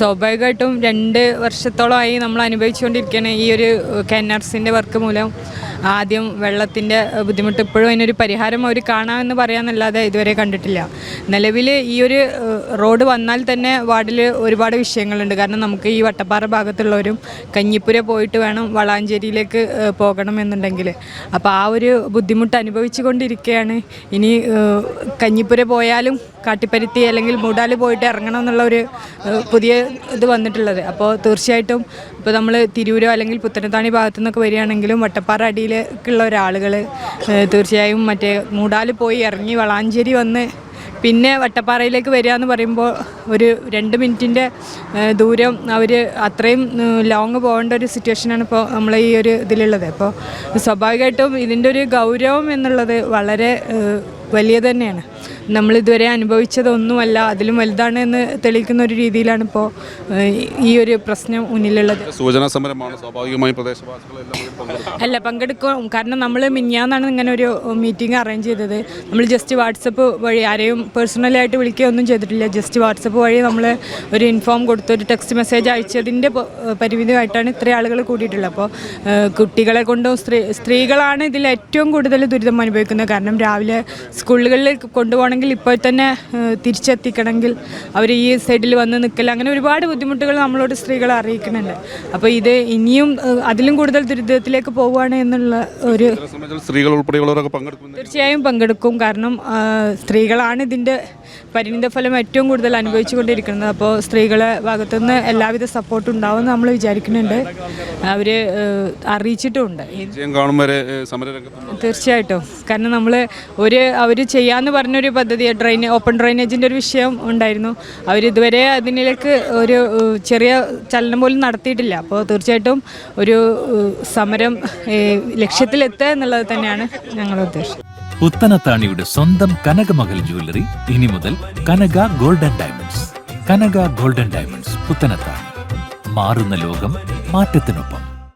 സ്വാഭാവികമായിട്ടും രണ്ട് വർഷത്തോളമായി നമ്മൾ അനുഭവിച്ചുകൊണ്ടിരിക്കുകയാണ് ഈ ഒരു കെ എൻ ആർ വർക്ക് മൂലം. ആദ്യം വെള്ളത്തിന്റെ ബുദ്ധിമുട്ട് ഇപ്പോഴും അതിനൊരു പരിഹാരം അവർ കാണാമെന്ന് പറയാമെന്നല്ലാതെ ഇതുവരെ കണ്ടിട്ടില്ല. നിലവിൽ ഈ ഒരു റോഡ് വന്നാൽ തന്നെ വാർഡിൽ ഒരുപാട് വിഷയങ്ങളുണ്ട്. കാരണം നമുക്ക് ഈ വട്ടപ്പാറ ഭാഗത്തുള്ളവരും കഞ്ഞിപ്പുര പോയിട്ട് വേണം വളാഞ്ചേരിയിലേക്ക് പോകണം എന്നുണ്ടെങ്കിൽ അപ്പോൾ ആ ഒരു ബുദ്ധിമുട്ട് അനുഭവിച്ചു കൊണ്ടിരിക്കുകയാണ്. ഇനി കഞ്ഞിപ്പുര പോയാലും കാട്ടിപ്പരുത്തി അല്ലെങ്കിൽ മൂടാൽ പോയിട്ട് ഇറങ്ങണം എന്നുള്ള ഒരു പുതിയ ഇത് വന്നിട്ടുള്ളത്. അപ്പോൾ തീർച്ചയായിട്ടും ഇപ്പോൾ നമ്മൾ തിരൂരോ അല്ലെങ്കിൽ പുത്തനത്താണി ഭാഗത്തു നിന്നൊക്കെ വരികയാണെങ്കിലും വട്ടപ്പാറ അടിയിലേക്കുള്ള ഒരാളുകൾ തീർച്ചയായും മറ്റേ മൂടാൽ പോയി ഇറങ്ങി വളാഞ്ചേരി വന്ന് പിന്നെ വട്ടപ്പാറയിലേക്ക് വരിക എന്ന് പറയുമ്പോൾ ഒരു രണ്ട് മിനിറ്റിന്റെ ദൂരം അവർ അത്രയും ലോങ് പോകേണ്ട ഒരു സിറ്റുവേഷനാണ് ഇപ്പോൾ നമ്മൾ ഈ ഒരു ഇതിലുള്ളത്. അപ്പോൾ സ്വാഭാവികമായിട്ടും ഇതിന്റെ ഒരു ഗൗരവം എന്നുള്ളത് വളരെ വലിയ തന്നെയാണ്. നമ്മളിതുവരെ അനുഭവിച്ചതൊന്നുമല്ല അതിലും വലുതാണ് എന്ന് തെളിയിക്കുന്ന ഒരു രീതിയിലാണ് ഇപ്പോൾ ഈ ഒരു പ്രശ്നം മുന്നിലുള്ളത്. സൂചനാ സമരമാണ്. സ്വാഭാവികമായി അല്ല പങ്കെടുക്കും. കാരണം നമ്മൾ മിന്നാന്നാണ് ഇങ്ങനെ ഒരു മീറ്റിംഗ് അറേഞ്ച് ചെയ്തത്. നമ്മൾ ജസ്റ്റ് വാട്സപ്പ് വഴി ആരെയും പേഴ്സണലായിട്ട് വിളിക്കുകയൊന്നും ചെയ്തിട്ടില്ല. ജസ്റ്റ് വാട്സപ്പ് വഴി നമ്മൾ ഒരു ഇൻഫോം കൊടുത്ത് ഒരു ടെക്സ്റ്റ് മെസ്സേജ് അയച്ചതിന്റെ പരിമിതമായിട്ടാണ് ഇത്രയും ആളുകൾ കൂടിയിട്ടുള്ളത്. അപ്പോൾ കുട്ടികളെ കൊണ്ടും സ്ത്രീ സ്ത്രീകളാണ് ഇതിൽ ഏറ്റവും കൂടുതൽ ദുരിതം അനുഭവിക്കുന്നത്. കാരണം രാവിലെ സ്കൂളുകളിൽ കൊണ്ടുപോകണമെങ്കിൽ ഇപ്പോൾ തന്നെ തിരിച്ചെത്തിക്കണമെങ്കിൽ അവർ ഈ സൈഡിൽ വന്ന് നിൽക്കില്ല അങ്ങനെ ഒരുപാട് ബുദ്ധിമുട്ടുകൾ നമ്മളോട് സ്ത്രീകളെ അറിയിക്കുന്നുണ്ട്. അപ്പോൾ ഇത് ഇനിയും അതിലും കൂടുതൽ ദുരിതത്തിലേക്ക് പോവുകയാണ് എന്നുള്ള ഒരു സ്ത്രീകൾ ഉൾപ്പെടെയുള്ളവരൊക്കെ തീർച്ചയായും പങ്കെടുക്കും. കാരണം സ്ത്രീകളാണ് ഇതിന്റെ പരിണിത ഫലം ഏറ്റവും കൂടുതൽ അനുഭവിച്ചുകൊണ്ടിരിക്കുന്നത്. അപ്പോൾ സ്ത്രീകളെ ഭാഗത്തുനിന്ന് എല്ലാവിധ സപ്പോർട്ടും ഉണ്ടാവുമെന്ന് നമ്മൾ വിചാരിക്കുന്നുണ്ട്. അവർ അറിയിച്ചിട്ടുമുണ്ട്. തീർച്ചയായിട്ടും. കാരണം നമ്മൾ ഒരു അവർ ചെയ്യാമെന്ന് പറഞ്ഞൊരു പദ്ധതി ഡ്രെയിൻ ഓപ്പൺ ഡ്രെയിനേജിന്റെ ഒരു വിഷയം ഉണ്ടായിരുന്നു. അവർ ഇതുവരെ അതിനിലേക്ക് ഒരു ചെറിയ ചലനം പോലും നടത്തിയിട്ടില്ല. അപ്പോൾ തീർച്ചയായിട്ടും ഒരു സമരം ലക്ഷ്യത്തിലെത്തുക എന്നുള്ളത് തന്നെയാണ് ഞങ്ങളുടെ ഉദ്ദേശം. പുത്തനത്താണിയുടെ സ്വന്തം കനകമകൽ ജ്വല്ലറി ഇനി മുതൽ Kanaka golden diamonds. Kanaka golden diamonds Puthanathani. മാറുന്ന ലോകം മാറ്റത്തിനൊപ്പം.